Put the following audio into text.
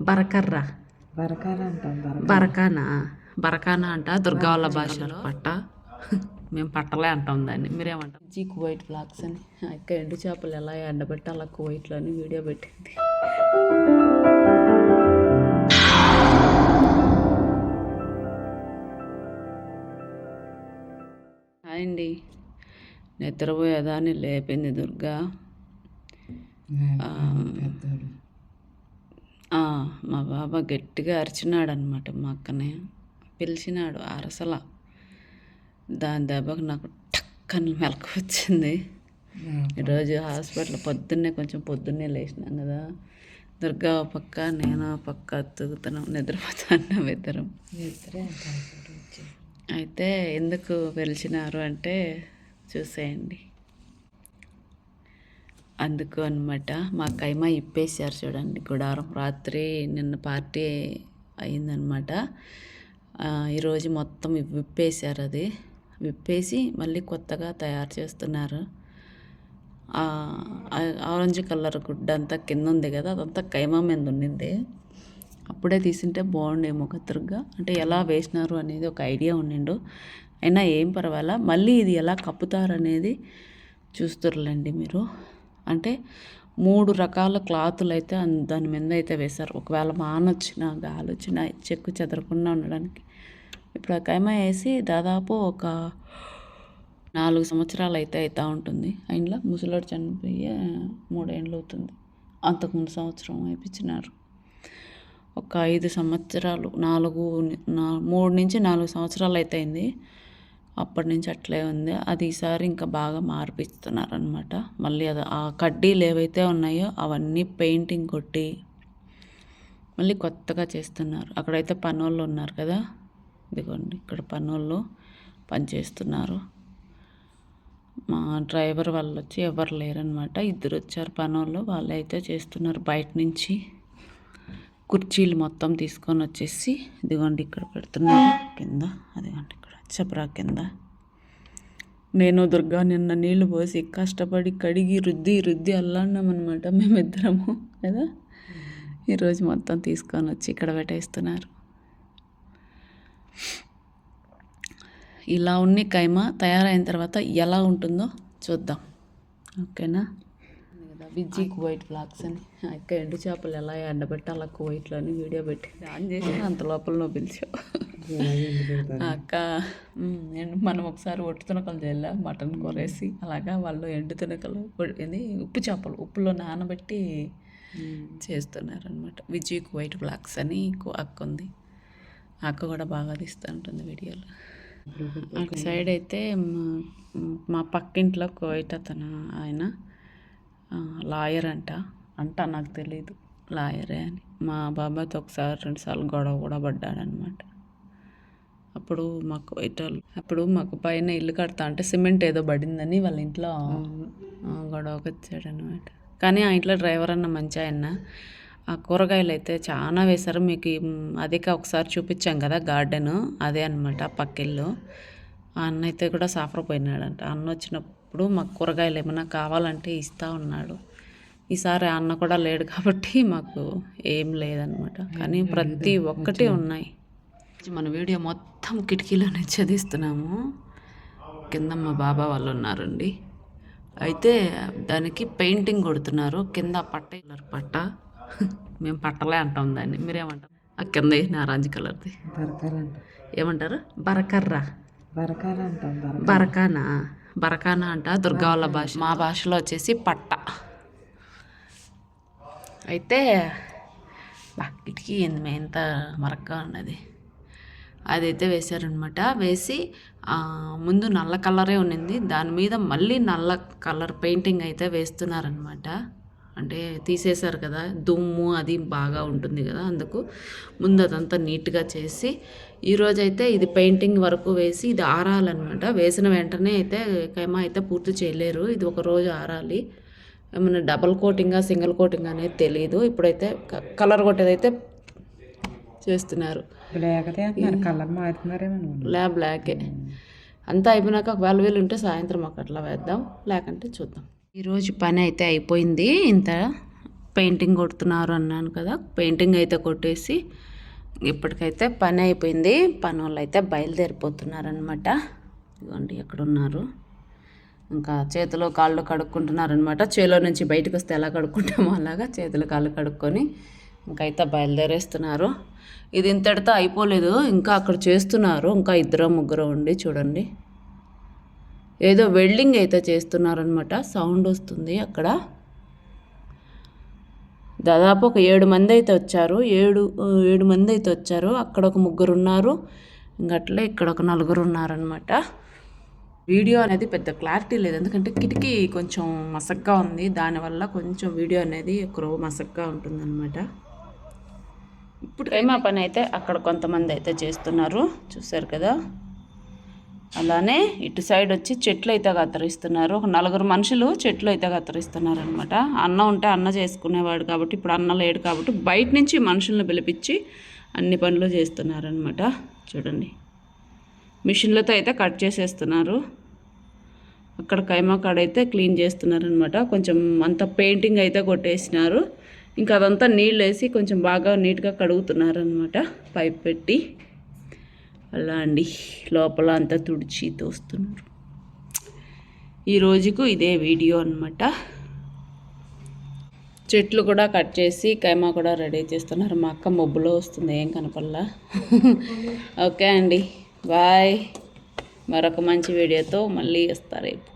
బరకర్ర. బరకానా. బరకానా అంట దుర్గా వాళ్ళ భాషలో. పట్ట. మేము పట్టలే అంటాం దాన్ని. మీరేమంటారు? జీ కువైట్ బ్లాగ్స్ అని. అక్క ఎండు చేపలు ఎలా ఎండబెట్టి అలా కువైట్లో అని వీడియో పెట్టింది. అండి. నిద్రపోయేదాన్ని లేపింది దుర్గా. మా బాబా గట్టిగా అరిచినాడు అనమాట మా అక్కనే. పిలిచినాడు అరసల. దాని దెబ్బకు నాకు టక్కని మెలకు వచ్చింది. ఈరోజు హాస్పిటల్ పొద్దున్నే కొంచెం పొద్దున్నే లేచినాం కదా. దుర్గా ఓ పక్క నేను పక్క అతుకుతున్నాం నిద్రపోతున్నాం ఇద్దరం. అయితే ఎందుకు పిలిచినారు అంటే చూసేయండి. అందుకు అనమాట మా కైమా ఇప్పేసారు చూడండి. గుడారం రాత్రి నిన్న పార్టీ అయిందనమాట ఈరోజు మొత్తం విప్పేశారు అది. విప్పేసి మళ్ళీ కొత్తగా తయారు చేస్తున్నారు. ఆరెంజ్ కలర్ గుడ్డ అంతా కింద ఉంది కదా అదంతా కైమా మీద ఉండింది అప్పుడే తీసింటే బాగుండేమో కత్తురుగా అంటే ఎలా వేసినారు అనేది ఒక ఐడియా ఉండిండు అయినా ఏం పర్వాలా మళ్ళీ ఇది ఎలా కప్పుతారు అనేది చూస్తుర్రులేండి మీరు. అంటే మూడు రకాల క్లాతులు అయితే దాని మీద అయితే వేశారు. ఒకవేళ మానొచ్చిన గాలి వచ్చినా చెక్కు చెదరకుండా ఉండడానికి. ఇప్పుడు ఆ కైమ వేసి దాదాపు ఒక నాలుగు సంవత్సరాలు అయితే అవుతూ ఉంటుంది. అయినలా ముసలోడు చనిపోయి మూడేళ్ళు అవుతుంది అంతకుముందు సంవత్సరం వేయించినారు ఒక ఐదు సంవత్సరాలు నాలుగు మూడు నుంచి నాలుగు సంవత్సరాలు అయితే అయింది. అప్పటి నుంచి అట్లే ఉంది. అది ఈసారి ఇంకా బాగా మార్పిస్తున్నారనమాట మళ్ళీ అది ఆ కడ్డీలు ఏవైతే ఉన్నాయో అవన్నీ పెయింటింగ్ కొట్టి మళ్ళీ కొత్తగా చేస్తున్నారు. అక్కడైతే పనోళ్ళు ఉన్నారు కదా. ఇదిగోండి ఇక్కడ పనోళ్ళు పనిచేస్తున్నారు. మా డ్రైవర్ వాళ్ళు వచ్చి ఎవరు లేరనమాట ఇద్దరు వచ్చారు పనోళ్ళు. వాళ్ళు అయితే చేస్తున్నారు బయట నుంచి. కుర్చీలు మొత్తం తీసుకొని వచ్చేసి ఇదిగోండి ఇక్కడ పెడుతున్నారు కింద అదిగోండి ఇక్కడ చపరా కింద. నేను దుర్గా నిన్న నీళ్ళు పోసి కష్టపడి కడిగి రుద్ది రుద్ది అల్లాడినాం అనమాట మేమిద్దరము కదా? ఈరోజు మొత్తం తీసుకొని వచ్చి ఇక్కడ పెట్టేస్తున్నారు. ఇలా ఉన్ని కైమ తయారైన తర్వాత ఎలా ఉంటుందో చూద్దాం. ఓకేనా? విజ్జీ కువైట్ బ్లాగ్స్ అని. అక్క ఎండు చేపలు ఎలా ఎండబెట్టి అలా కువైట్లో అని వీడియో పెట్టి ఆన్ చేసి అంత లోపల నువ్వు పిలిచావు. ఆ అక్క "ఉమ్, ఎండు మనం ఒకసారి ఒట్టు తునకలు చేయాల? మటన్ కూరేసి అలాగా వాళ్ళు ఎండు తునకలు ఏంది ఉప్పు చేపలు ఉప్పులో నానబెట్టి చేస్తున్నారు అనమాట విజయ్ కువైట్ బ్లాగ్స్ అని కు- అక్క ఉంది. అక్క కూడా బాగా తీస్తూ ఉంటుంది వీడియోలు అటు సైడ్ అయితే మా- మా పక్కింట్లో కువైట్ అతను ఆయన లాయర్ అంట. అంట నాకు తెలీదు. లాయరే అని. మా బాబాయ్తో ఒకసారి రెండుసార్లు గొడవ కూడా పడ్డాడనమాట. అప్పుడు మాకు ఇటోళ్ళు అప్పుడు మాకు పైన ఇల్లు కడతా అంటే సిమెంట్ ఏదో పడిందని వాళ్ళ ఇంట్లో గొడవకి వచ్చాడనమాట. కానీ ఆ ఇంట్లో డ్రైవర్ అన్న మంచి ఆయన. ఆ కూరగాయలు అయితే చాలా వేశారు. మీకు అదే ఒకసారి చూపించాం కదా గార్డెన్. అదే అనమాట పక్కిల్లు. ఆ అన్న అయితే కూడా సాఫర్ పోయినాడంట అన్న వచ్చినప్పుడు మాకు కూరగాయలు ఏమైనా కావాలంటే ఇస్తా ఉన్నాడు ఈసారి అన్న కూడా లేడు కాబట్టి మాకు ఏం లేదనమాట కానీ ప్రతి ఒక్కటి ఉన్నాయి. మన వీడియో మొత్తం కిటికీలోనే చదివిస్తున్నాము. కింద మా బాబా వాళ్ళు ఉన్నారండి. అయితే దానికి పెయింటింగ్ కొడుతున్నారు. కింద పట్ట కలర్ పట్ట. మేము పట్టలే అంటాం దాన్ని. మీరేమంటారు? ఆ కింద వేసిన ఆరెంజ్ కలర్ది. ఏమంటారు? బరకర్ర. బరకానా? బరకానా అంట దుర్గా వాళ్ళ భాష. మా భాషలో వచ్చేసి పట్ట. అయితే కిటికీ మే ఎంత మరగ్గా ఉన్నది. అదైతే వేశారనమాట వేసి ముందు నల్ల కలరే ఉన్నింది. దాని మీద మళ్ళీ నల్ల కలర్ పెయింటింగ్ అయితే వేస్తున్నారనమాట అంటే తీసేశారు కదా దుమ్ము అది బాగా ఉంటుంది కదా అందుకు ముందు అదంతా నీట్గా చేసి ఈరోజైతే ఇది పెయింటింగ్ వరకు వేసి ఇది ఆరాలన్నమాట. వేసిన వెంటనే అయితే కైమా అయితే పూర్తి చేయలేరు. ఇది ఒక రోజు ఆరాలి. ఏమైనా డబల్ కోటింగా సింగిల్ కోటింగ్ అనేది తెలియదు ఇప్పుడైతే కలర్ కొట్టేదైతే చేస్తున్నారు. ల్యాబ్ బ్లాకే. అంతా అయిపోయినాక ఒకవేళ వీలు ఉంటే సాయంత్రం ఒక అట్లా వేద్దాం. లేకంటే చూద్దాం. ఈరోజు పని అయితే అయిపోయింది. ఇంత పెయింటింగ్ కొడుతున్నారు అన్నాను కదా. పెయింటింగ్ అయితే కొట్టేసి ఇప్పటికైతే పని అయిపోయింది. పని వాళ్ళు అయితే బయలుదేరిపోతున్నారనమాట ఇదిగోండి ఎక్కడున్నారు? ఇంకా చేతులు కాళ్ళు కడుక్కుంటున్నారనమాట చేలో నుంచి బయటకు వస్తే ఎలా కడుక్కుంటామో అలాగా చేతులు కాళ్ళు కడుక్కొని ఇంకైతే బయలుదేరేస్తున్నారు. ఇది ఇంతటితో అయిపోలేదు. ఇంకా అక్కడ చేస్తున్నారు. ఇంకా ఇద్దరు ముగ్గురు ఉండి చూడండి. ఏదో వెల్డింగ్ అయితే చేస్తున్నారనమాట సౌండ్ వస్తుంది అక్కడ. దాదాపు ఒక ఏడు మంది అయితే వచ్చారు. ఏడు ఏడు మంది అయితే వచ్చారు. అక్కడ ఒక ముగ్గురు ఉన్నారు ఇంకట్లే ఇక్కడ ఒక నలుగురు ఉన్నారనమాట వీడియో అనేది పెద్ద క్లారిటీ లేదు. ఎందుకంటే కిటికీ కొంచెం మసగ్గా ఉంది. దానివల్ల కొంచెం వీడియో అనేది ఎక్కువ మసగ్గా ఉంటుందన్నమాట. ఇప్పుడు ఏమా పని అయితే అక్కడ కొంతమంది అయితే చేస్తున్నారు. చూసారు కదా? అలానే ఇటు సైడ్ వచ్చి చెట్లు అయితే కత్తిరిస్తున్నారు. ఒక నలుగురు మనుషులు చెట్లు అయితే కత్తిరిస్తున్నారు అనమాట అన్న ఉంటే అన్న చేసుకునేవాడు కాబట్టి ఇప్పుడు అన్న లేడు కాబట్టి బయట నుంచి మనుషులను పిలిపించి అన్ని పనులు చేస్తున్నారనమాట చూడండి. మిషన్లతో అయితే కట్ చేసేస్తున్నారు. అక్కడ కైమా కాడ అయితే క్లీన్ చేస్తున్నారనమాట కొంచెం అంత పెయింటింగ్ అయితే కొట్టేసినారు. ఇంకా అదంతా నీళ్ళు వేసి కొంచెం బాగా నీట్గా కడుగుతున్నారనమాట పైప్ పెట్టి. అలా అండి. లోపల అంతా తుడిచి తోస్తున్నారు. ఈ రోజుకు ఇదే వీడియో అనమాట చెట్లు కూడా కట్ చేసి కైమా కూడా రెడీ చేస్తున్నారు. మా అక్క మబ్బులో వస్తుంది ఏం కనపల్లా ఓకే అండి. బాయ్. మరొక మంచి వీడియోతో మళ్ళీ వస్తారు రేపు.